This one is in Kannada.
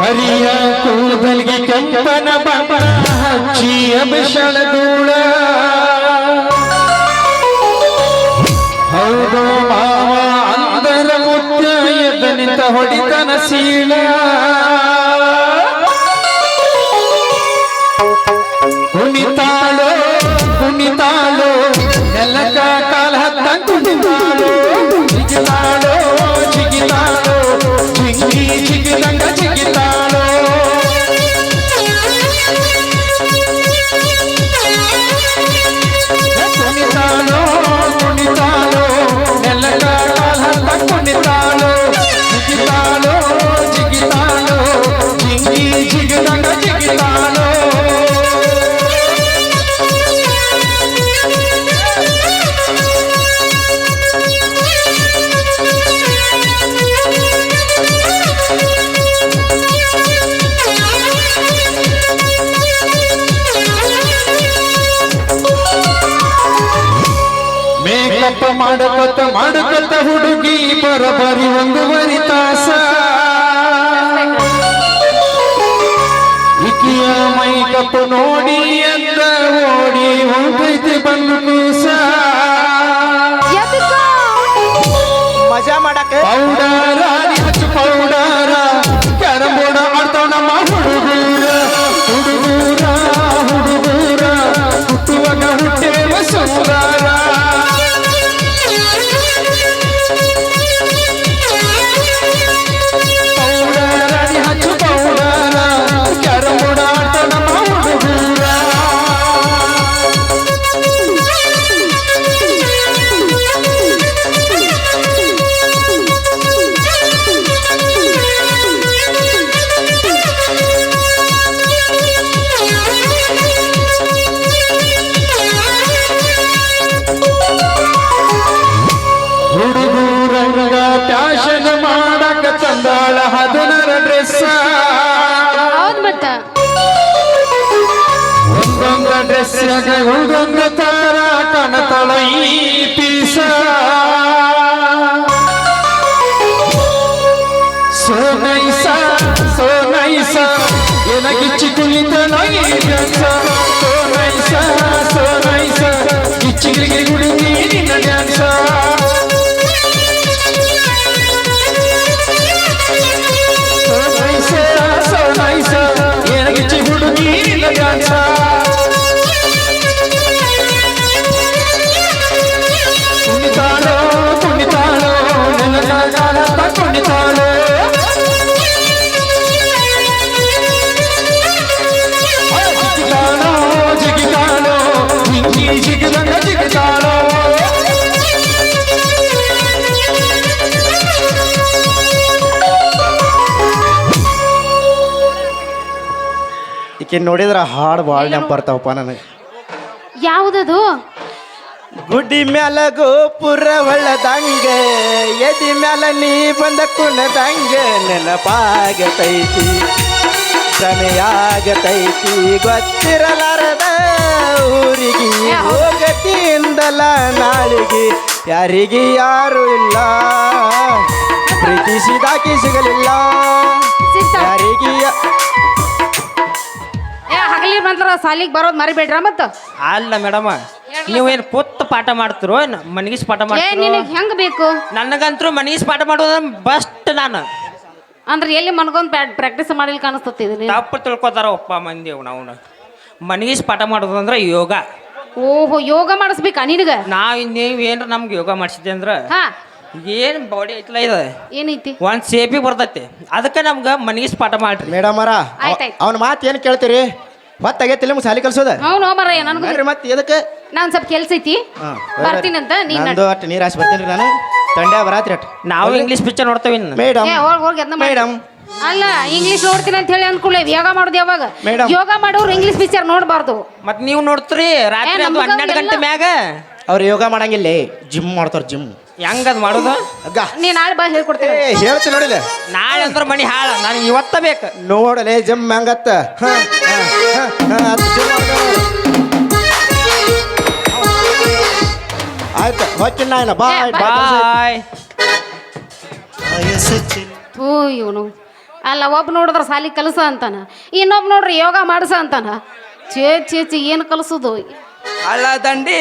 ಕರಿಯ ಕೂದಲ್ಗೆ ಕೆಂಪನ ಬಣ್ಣ ಹಚ್ಚಿ ಅಭಿಷಳದೂಳ ಹೌದು ಮಾವ ಅಂದರ ಮುತ್ಯ ಎದ್ದ ನಿಂತ ಹೊಡಿತನ ಸೀಳ ಮೇಕಪ್ ಮಾಡಕೊತ ಮಾಡಕೊತ ಹುಡುಗಿ ಬರಬರಿ ಒಂದು ತಾಸ. ಇಕಿಯ ಮೈಕಪ್ ನೋಡಿ ಅಂತ ಓಡಿ ಹೋಗೈತಿ ಬಂದು ಕೂಸ. ಮಜಾ ಮಾಡಕ ಹೌದ್ ಮತ್ತ ಒಂದೊಂದ ಡ್ರೆಸ್ ಒಂದೊಂದು ತರ ಕಣತಳ ಈ ಪೀಸ ಸೋ ನೈಸ ಸೋ ನೈಸ ಏನಗಿಚ್ಚಿ ಕುಳಿತ ನೈ dance so nice so nice ಗಿಚ್ಚಿಗಿರಿಗೆ ಗುಡುಗಿ ಈಕೆ ನೋಡಿದ್ರ ಹಾಡು ಭಾಳ ನೆಂಪ್ ಬರ್ತಾವಪ್ಪ ನನಗೆ. ಯಾವುದದು? ಗುಡಿ ಮ್ಯಾಲ ಗೋಪುರ ಒಳ್ಳದಂಗೆ ಎದಿ ಮ್ಯಾಲ ನೀ ಬಂದ ಕುಣದಂಗ ನೆನಪಾಗತೈತಿ ಭ್ರಮೆಯಾಗತೈತಿ ಗೊತ್ತಿರಲಾರದ ಊರಿಗೆ ಹೋಗತಿಯಿಂದಲ ನಾಳಿಗೆ ಯಾರಿಗೆ ಯಾರು ಇಲ್ಲ ಪ್ರೀತಿಸಿದಾಕಿ ಸಿಗಲಿಲ್ಲ ಬಂದ್ರ ಸಾಲಿಗೆ ಬರೋದು ಮರಿಬೇಡ್ರ ಮತ್ತ? ಅಲ್ಲ ಮೇಡಮ ಏನ್ ಪುತ್ತ ಪಾಠ ಮಾಡ್ತಿರೋ ಮನಗಿಸ್ ಪಾಠ ಏ ಮಾಡ್ತಿರೋ? ನಿನಗ್ ಹೆಂಗ್ ಬೇಕು? ನನಗಂತೂ ಮನಗಿಸ್ ಪಾಠ ಮಾಡೋದು ಬಸ್ಟ್ ನಾನು. ಅಂದ್ರೆ ಎಲ್ಲಿ ಮನಗೊಂದು ಪ್ರಾಕ್ಟೀಸ್ ಮಾಡಿಲ್ ಕಾಣಿಸ್ತತಿ ಇದು ನೀನು. ತಪ್ಪು ತಿಳ್ಕೊತಾರ ಒಪ್ಪ ಮಂದಿ ನಾವು ಮನಿಗಿಸ್ ಪಾಠ ಮಾಡೋದು ಅಂದ್ರೆ ಯೋಗ. ಓಹೋ ಯೋಗ ಮಾಡಿಸ್ಬೇಕಾ ನಿನಗ? ನಾವು ನೀವ್ ಏನ್ರ ನಮ್ಗೆ ಯೋಗ ಮಾಡಿಸಿದ್ದೆ ಅಂದ್ರೆ ಹಾ. ಏನು ಬಾಡಿ ಐತ್ಲ ಇದ? ಏನೈತಿ? ಒಂದ್ ಸೇಫಿ ಬರ್ತೈತಿ. ಅದಕ್ಕೆ ನಮ್ಗೆ ಮನಗಿಸ್ ಪಾಠ ಮಾಡ್ರಿ. ಮೇಡಮ್ ಅವ್ನ ಆಯ್ತಾಯ್ತು. ಅವನ ಮಾತು ಏನು ಕೇಳ್ತೀರಿ? ಹೊತ್ತಾಗೈತಿ ನಿಮ್ಗೆ ಸಾಲಿ ಕಲ್ಸೋದ? ಅವ್ನು ಮರ ನನಗೆ ನೋಡ್ರಿ ಮತ್ತೆ ಎದಕ್ಕೆ? ನಾನು ಸ್ವಲ್ಪ ಕೆಲ್ಸ ಐತಿ. ಹಾ, ಬರ್ತೀನಂತ ನೀನ್ ನಂದು ಅಟ್ಟು ನೀರು ಹಾಸಿ ಬರ್ತೀನಿ ನಾನು. ತಂಡ ಬರಾತ್ರಿ ಅಟ್ ನಾವು ಇಂಗ್ಲೀಷ್ ಪಿಕ್ಚರ್ ನೋಡ್ತೇವೆ ಇನ್ನು. ಮೇಡಮ್ ಏ ಹೋಗ್ ಹೋಗಿ ಅದನ್ನ ಮಾಡು. ಮೇಡಮ್ ಅಲ್ಲ ಇಂಗ್ಲಿಷ್ ನೋಡ್ತೀನಿ ಅಂತ ಹೇಳಿ ಅನ್ಕೊಳ್ಳಿ ಯೋಗ ಮಾಡೋದು ಯಾವಾಗ? Madam. ಯೋಗ ಮಾಡೋರು ಇಂಗ್ಲೀಷ್ ಪಿಕ್ಚರ್ ನೋಡಬಾರ್ದು. ಮತ್ತೆ ನೀವು ನೋಡ್ತೀರಿ ರಾತ್ರಿ ಅದು ನಮ್ಗೆ ಹನ್ನೆರಡು ಗಂಟೆ ಮ್ಯಾಗ. ಅವ್ರು ಯೋಗ ಮಾಡಂಗಿಲ್ಲ ಜಿಮ್ ಮಾಡ್ತಾರ ಜಿಮ್ ಹೆಂಗದ್ ಮಾಡೋದು? ಅಗ್ಗ ನೀ ನಾಳೆ ಬಾ ಹೇಳ್ಕೊಡ್ತೀನಿ. ಏ ಹೇಳ್ತೀನಿ ನೋಡಿಲ್ಲ ನಾಳೆ ಅಂದ್ರೆ ಮನಿ ಹಾಳ ನನಗೆ ಇವತ್ತ ಬೇಕು. ನೋಡಲೆ ಜಮ್ ಹಂಗತ್ತ? ಹ, ಹ, ಹ, ಹ, ಅದ್ gym ಮಾಡ್ತಾರ. ಆಯ್ತು ಹೋಗ್ತೀನಿ ನಾನು ಬಾಯ್ ಬಾಯ್. ಬಾಯ್. ಓ ಇವನು. ಅಲ್ಲ ಒಬ್ಬ ನೋಡಿದ್ರೆ ಸಾಲಿ ಕಲಸ ಅಂತಾನ. ಇನ್ನೊಬ್ಬ ನೋಡ್ರಿ ಯೋಗ ಮಾಡಸ ಅಂತಾನ. ಚೇ ಚೇ ಚೇ ಏನು ಕಲಿಸೋದು? ಹಳ್ಳ ದಂಡಿ